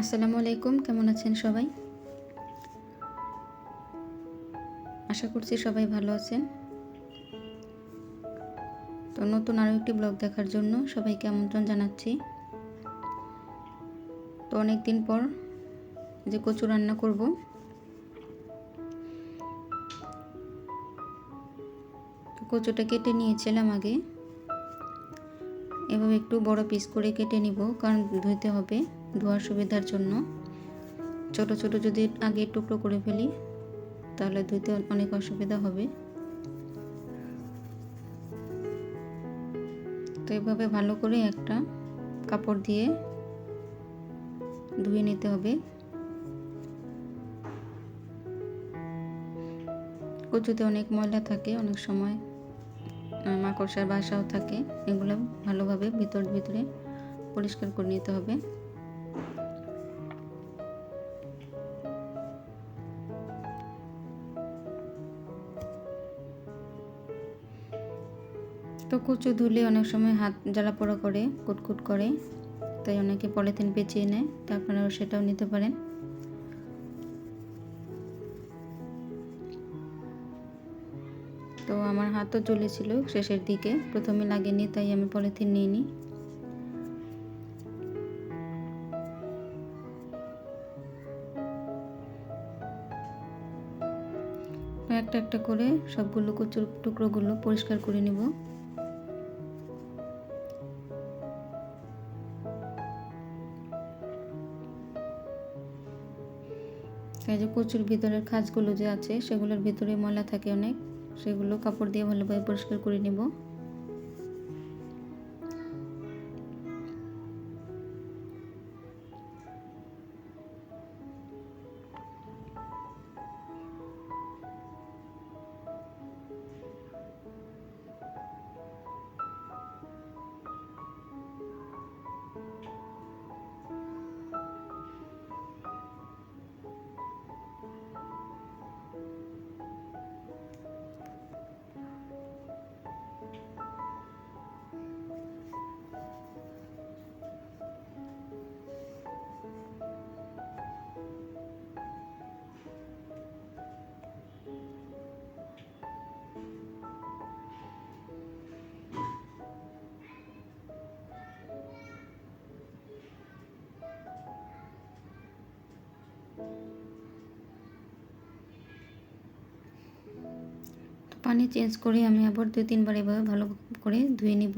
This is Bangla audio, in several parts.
আসসালামু আলাইকুম, কেমন আছেন সবাই? আশা করছি সবাই ভালো আছেন। তো নতুন আরও একটি ব্লগ দেখার জন্য সবাইকে আমন্ত্রণ জানাচ্ছি। তো অনেক দিন পর যে কচু রান্না করব কচুটা কেটে নিয়েছিলাম আগে। এভাবে একটু বড় পিস করে কেটে নিব, কারণ ধুইতে হবে। ধোয়ার সুবিধার জন্য। ছোট ছোট যদি আগে টুকরো করে ফেলি, তাহলে ধুইতে অনেক অসুবিধা হবে। তো এভাবে ভালো করে একটা কাপড় দিয়ে ধুয়ে নিতে হবে। কচুতে অনেক ময়লা থাকে, অনেক সময় মাকড়সার বাসাও থাকে। এগুলো ভালোভাবে ভিতর ভিতরে পরিষ্কার করে নিতে হবে। তো কচু ধুলে অনেক সময় হাত জ্বালা পোড়া করে, কুটকুট করে, তাই অনেকে পলিথিন পেঁচিয়ে নেয় তো আপনারাও সেটাও নিতে পারেন। তো আমার হাতও চলেছিল শেষের দিকে, প্রথমে লাগেনি, তাই আমি পলিথিন নিইনি। একটা একটা করে সবগুলো কচুর টুকরোগুলো পরিষ্কার করে নিব। এই যে কচুর ভিতরের খাঁজগুলো যে আছে, সেগুলোর ভিতরে ময়লা থাকে অনেক। সেগুলো কাপড় দিয়ে ভালোভাবে পরিষ্কার করে নিব। পানি চেঞ্জ করে আমি আবার দুই তিনবার এভাবে ভালো করে ধুয়ে নিব।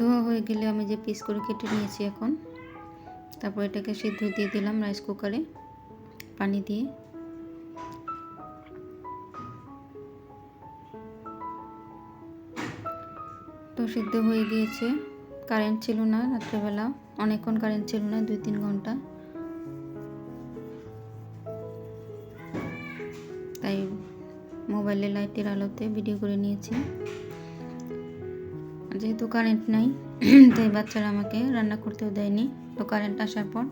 ধোয়া হয়ে গেলে আমি যে পিস করে কেটে নিয়েছি এখন, তারপর এটাকে সিদ্ধ দিয়ে দিলাম রাইস কুকারে পানি দিয়ে। তো সিদ্ধ হয়ে গিয়েছে কারেন্ট ছিল না রাত্রেবেলা, অনেকক্ষণ কারেন্ট ছিল না দুই তিন ঘণ্টা। তাই মোবাইলে লাইটের আলোতে ভিডিও করে নিয়েছি। যেহেতু কারেন্ট নাই, তাই বাচ্চারা আমাকে রান্না করতেও দেয়নি। তো কারেন্ট আসার পর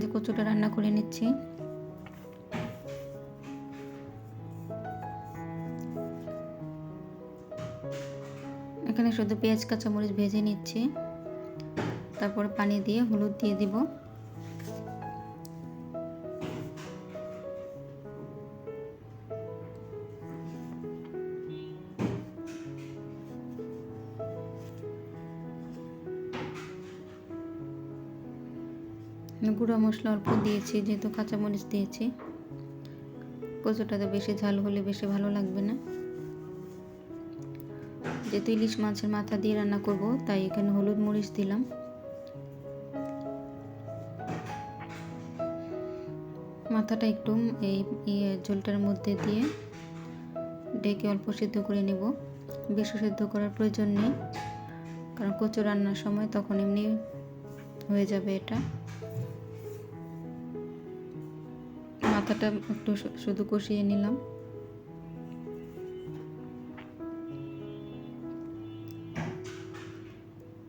যে কচুটা রান্না করে নিচ্ছি। এখানে শুধু পেঁয়াজ, কাঁচামরিচ ভেজে নিচ্ছি। তারপর পানি দিয়ে হলুদ দিয়ে দিব। গুঁড়ো মশলা অল্প দিয়েছি, যেহেতু কাঁচামরিচ দিয়েছি। কচুটাতে বেশি ঝাল হলে বেশি ভালো লাগবে না। যেহেতু ইলিশ মাছের মাথা দিয়ে রান্না করব, তাই এখানে হলুদ মরিচ দিলাম। মাথাটা একটু এই ইয়ে ঝোলটার মধ্যে দিয়ে ডেকে অল্প সিদ্ধ করে নেব। বেশি সিদ্ধ করার প্রয়োজন নেই, কারণ কচু রান্নার সময় তখন এমনি হয়ে যাবে এটা। মাথাটা একটু শুধু কষিয়ে নিলাম।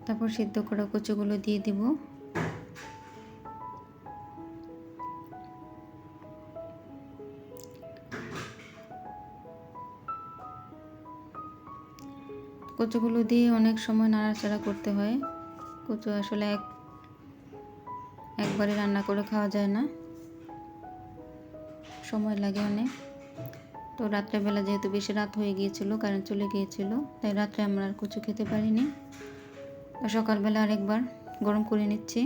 তারপর সিদ্ধ করা কচুগুলো দিয়ে দিব। কচুগুলো দিয়ে অনেক সময় নাড়াচাড়া করতে হয়। কচু আসলে এক, একবারে রান্না করে খাওয়া যায় না। সময় লাগে অনেক। তো রাত্রেবেলা যেহেতু বেশি রাত হয়ে গিয়েছিল কারেন্ট চলে গিয়েছিল, তাই রাত্রে আমরা আর কচু খেতে পারিনি। সকালবেলা আরেকবার গরম করে নিচ্ছি।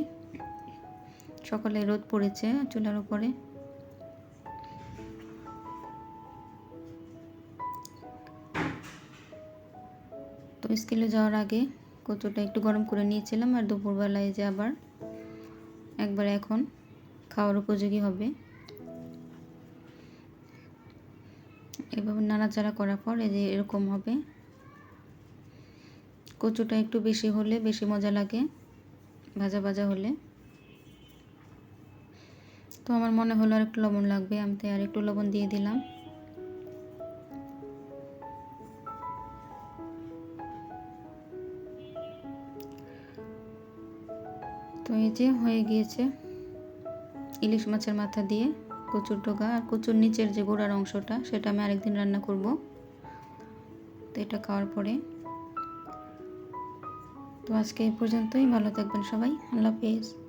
সকালে রোদ পড়েছে চুলার উপরে। তো স্কুলে যাওয়ার আগে কচুটা একটু গরম করে নিয়েছিলাম, আর দুপুরবেলায় যে আবার, একবার এখন খাওয়ার উপযোগী হবে। এভাবে নাড়াচাড়া করার পর এই যে এরকম হবে। কচুটা একটু বেশি হলে বেশি মজা লাগে, ভাজা ভাজা হলে। তো আমার মনে হলো আর একটু লবণ লাগবে, আমি তাই আর একটু লবণ দিয়ে দিলাম। তো এই যে হয়ে গিয়েছে ইলিশ মাছের মাথা দিয়ে। কচুর ঢোকা আর কচুর নিচের যে গোড়ার অংশটা, সেটা আমি আরেকদিন রান্না করব। তো এটা খাওয়ার পরে। তো আজকে এই পর্যন্তই, ভালো থাকবেন সবাই, আল্লাহ হাফেজ।